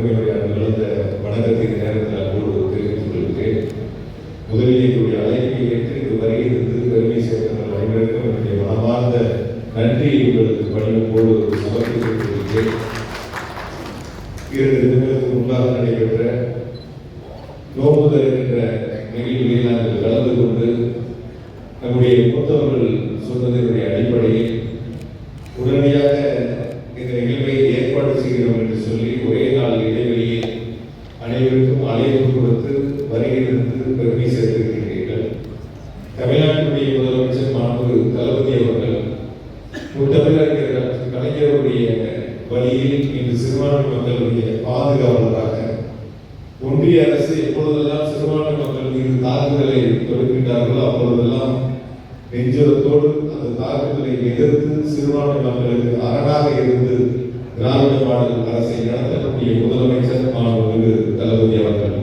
என்னுடைய அன்புகளந்த வணக்கத்தின் நேரத்தில் அன்போடு தெரிவித்துக் கொள்கிறேன் முதலில் என்னுடைய அழைப்பை ஏற்று இது வருகை இருந்து பெருமை சேர்ந்த அனைவருக்கும் என்னுடைய மனமார்ந்த நன்றியை உங்களுக்கு பணியோடு சமர்ப்பித்துக் கொள்கிறேன் இரண்டு தினங்களுக்கு முன்பாக நடைபெற்ற நோம்புதல் என்ற நிகழ்வில் நாங்கள் கலந்து கொண்டு நம்முடைய மூத்தவர்கள் சொன்னதனுடைய அடிப்படையில் உடனடியாக இந்த நிகழ்வை ஏற்பாடு செய்கிறோம் என்று சொல்லி ஒரே நாள் இடைவெளியில் அனைவருக்கும் அழைப்பு கொடுத்து வருகிறது பெருமை சேர்த்திருக்கிறீர்கள் தமிழ்நாட்டினுடைய முதலமைச்சர் மாண்பு தளபதி அவர்கள் முத்தமிழறிஞர் கலைஞருடைய வழியில் இன்று சிறுபான்மை மக்களுடைய பாதுகாவலராக ஒன்றிய அரசு எப்பொழுதெல்லாம் சிறுபான்மை மக்கள் மீது தாக்குதலை தொடுக்கின்றார்களோ அப்பொழுதெல்லாம் நெஞ்சத்தோடு அந்த தாக்கத்தை எதிர்த்து சிறுபான்மை மக்களுக்கு அரணாக இருந்து திராவிட மாடல் அரசை நடத்தக்கூடிய முதலமைச்சர் மாண்புமிகு தளபதி அவர்கள்.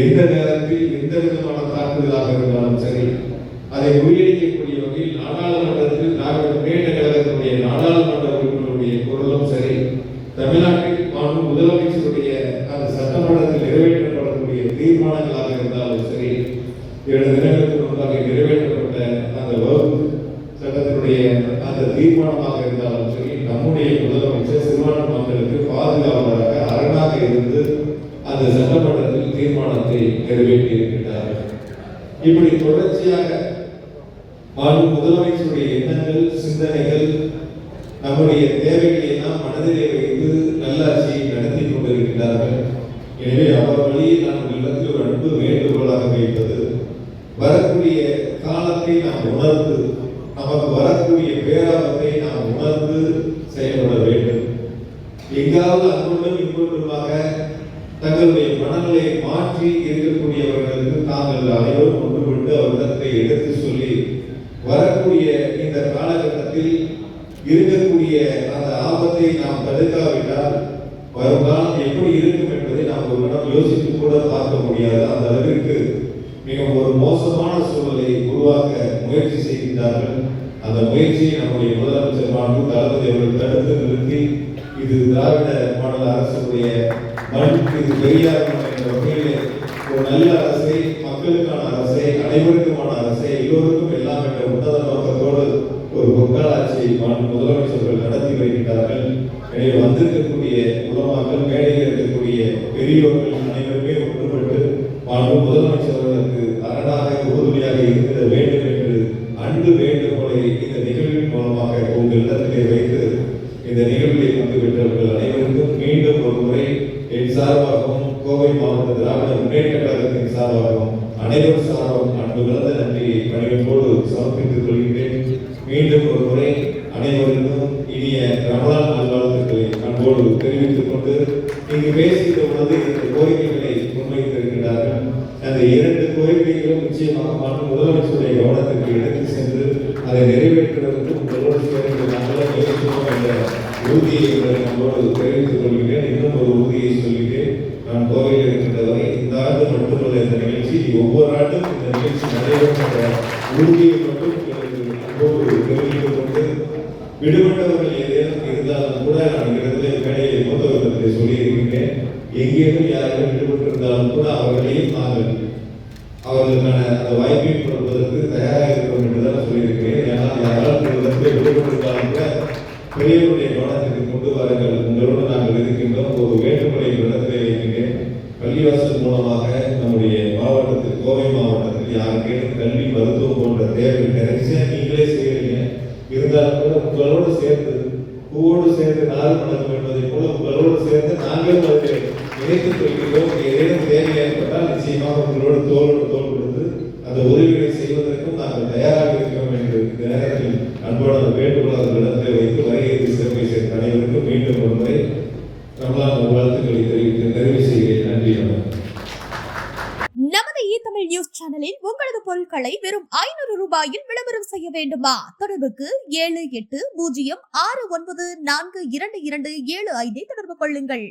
எந்த நேரத்தில் எந்த விதமான தாக்குதலாக இருந்தாலும் சரி அதை முறியடிக்கக்கூடிய வகையில் நாடாளுமன்றத்தில் திராவிட மேட்ட கழகத்தினுடைய நாடாளுமன்ற உறுப்பினருடைய குரலும் சரி தமிழ்நாட்டில் மாண்பு முதலமைச்சருடைய அந்த சட்டமன்றத்தில் நிறைவேற்றப்படக்கூடிய தீர்மானங்களாக இருந்தாலும் சரி ஏழு தினங்களுக்கு முன்பாக நிறைவேற்றப்பட்ட அந்த வகுப்பு சட்டத்தினுடைய அந்த தீர்மானமாக இருந்தாலும் சரி நம்முடைய முதலமைச்சர் சிறுபான்மை மக்களுக்கு பாதுகாவலராக அரணாக இருந்து அந்த சட்டமன்றத்தில் தீர்மானத்தை நிறைவேற்றி இருக்கின்றார்கள் இப்படி தொடர்ச்சியாக வாழும் முதலமைச்சருடைய எண்ணங்கள் சிந்தனைகள் நம்முடைய தேவைகளை எல்லாம் மனதிலே வைத்து நல்லாட்சியை நடத்தி கொண்டிருக்கிறார்கள். எனவே அவர் வழியில் நாம் இல்லத்தில் ஒரு அன்பு வேண்டுகோளாக வைப்பது வரக்கூடிய காலத்தை நாம் உணர்ந்து நமக்கு வரக்கூடிய பேராபத்தை நாம் உணர்ந்து செயல்பட வேண்டும். எங்காவது அன்புடன் இன்பொன்றுமாக தங்களுடைய மனநிலை மாற்றி இருக்கக்கூடியவர்களுக்கு தாங்கள் அனைவரும் ஒன்றுபட்டு அவரிடத்தை எடுத்து சொல்லி வரக்கூடிய இந்த காலகட்டத்தில் இருக்கக்கூடிய அந்த ஆபத்தை நாம் தடுக்காவிட்டால் வருங்காலம் எப்படி இருக்கும் என்பதை நாம் ஒரு இடம் யோசித்து கூட பார்க்க முடியாது. அந்த அளவிற்கு மிக ஒரு மோசமான சூழலை உருவாக்க முயற்சி செய்கின்றார்கள். அந்த முயற்சியை நம்முடைய முதலமைச்சர் மாண்பு தளபதி அவர்கள் தடுத்து நிறுத்தி இது திராவிட மாநில அரசுடைய மண்ணுக்கு இது பெரியார் என்ற வகையிலே ஒரு நல்ல அரசை மக்களுக்கான அரசை அனைவருக்குமான அரசை எல்லோருக்கும் எல்லாம் என்ற உன்னத நோக்கத்தோடு ஒரு பொற்காலாட்சியை மாண்பு முதலமைச்சர்கள் நடத்தி வருகின்றார்கள். எனவே வந்திருக்கக்கூடிய உலமாக்கள் மேடையில் இருக்கக்கூடிய பெரியோர்கள் அனைவரும் உறுதுணையாக வேண்டும் என்று அன்பு வேண்டுகோளை இந்த நிகழ்வின் மூலமாக உங்கள் இல்லத்திலே வைத்து இந்த நிகழ்வில் பங்கு பெற்றவர்கள் அனைவருக்கும் மீண்டும் ஒரு முறை என் சார்பாகவும் கோவை மாவட்ட திராவிட முன்னேற்ற கழகத்தின் சார்பாகவும் அனைவரும் சார்பாகவும் அன்பு கலந்த நன்றியை பணிவன்போடு சமர்ப்பித்துக் கொள்கிறேன் மீண்டும் ஒரு முறை அனைவருக்கும் இனிய ரமலான் நல்வாழ்த்துக்களை அன்போடு தெரிவித்துக் கொண்டு இங்கு பேசுகிற பொழுது இந்த கோரிக்கைகளை முன்வைத்திருக்கிறார்கள் அந்த இரண்டு கோரிக்கைகளும் நிச்சயமாக மாற்று முதலமைச்சருடைய கவனத்திற்கு எடுத்து சென்று அதை நிறைவேற்றுவதற்கு உங்களோடு சேர்ந்து நாங்களும் முயற்சிப்போம் என்ற உறுதியை உங்களை தெரிவித்துக் கொள்கிறேன். இன்னும் ஒரு உறுதியை சொல்கிறேன். நான் கோவையில் இருக்கின்றவரை இந்த ஆண்டு மட்டுமல்ல இந்த நிகழ்ச்சி ஒவ்வொரு ஆண்டும் இந்த நிகழ்ச்சி நடைபெறும் என்ற உறுதியை மட்டும் அன்போடு தெரிவித்துக் கொண்டு விடுபட்டவர்கள் ஏதேனும் இருந்தாலும் கூட நான் இடத்திலே இடத்துல மேடையில் மூத்தவர்களிடத்தில் சொல்லியிருக்கின்றேன் எங்கேயும் யாரும் ஈடுபட்டிருந்தாலும் கூட அவர்களையும் நாங்கள் அவர்களுக்கான அந்த வாய்ப்பை கொடுப்பதற்கு தயாராக இருக்கிறோம் என்றுதான் சொல்லியிருக்கிறேன். ஏன்னால் யாராலும் ஈடுபட்டிருந்தாலும் கூட பெரியவருடைய கவனத்திற்கு கொண்டு வாருங்கள். உங்களோடு நாங்கள் இருக்கின்றோம். ஒரு வேண்டுகோளை இடத்திலே வைக்கின்றேன். பள்ளிவாசல் மூலமாக நம்முடைய மாவட்டத்தில் கோவை மாவட்டத்தில் யாருக்கேனும் கல்வி மருத்துவம் போன்ற தேவை நிறைய நீங்களே செய்கிறீங்க. இருந்தாலும் கூட உங்களோடு சேர்ந்து பூவோடு சேர்ந்து நாள் நடக்கும் என்பதை போல உங்களோடு இணைத்துக் கொள்கிறோம் ஏதேனும் தேவை ஏற்பட்டால் நிச்சயமாக உங்களோடு தோளோடு தோல் கொடுத்து அந்த உதவிகளை செய்வதற்கும் நாங்கள் தயாராக இருக்கிறோம் என்று இந்த நேரத்தில் அன்போடு வேண்டுகோள் இடத்திலே வைத்து வருகையை சிறப்பை சேர்ந்த அனைவருக்கும் மீண்டும் ஒரு முறை ரமலான் வாழ்த்துக்களை தெரிவித்து நிறைவு செய்கிறேன் நன்றி வணக்கம் தமிழ் நியூஸ் சேனலில் உங்களது பொருட்களை வெறும் ஐநூறு ரூபாயில் விளம்பரம் செய்ய வேண்டுமா? தொடர்புக்கு ஏழு எட்டு பூஜ்ஜியம் ஆறு ஒன்பது நான்கு இரண்டு இரண்டு ஏழு ஐந்தை தொடர்பு கொள்ளுங்கள்.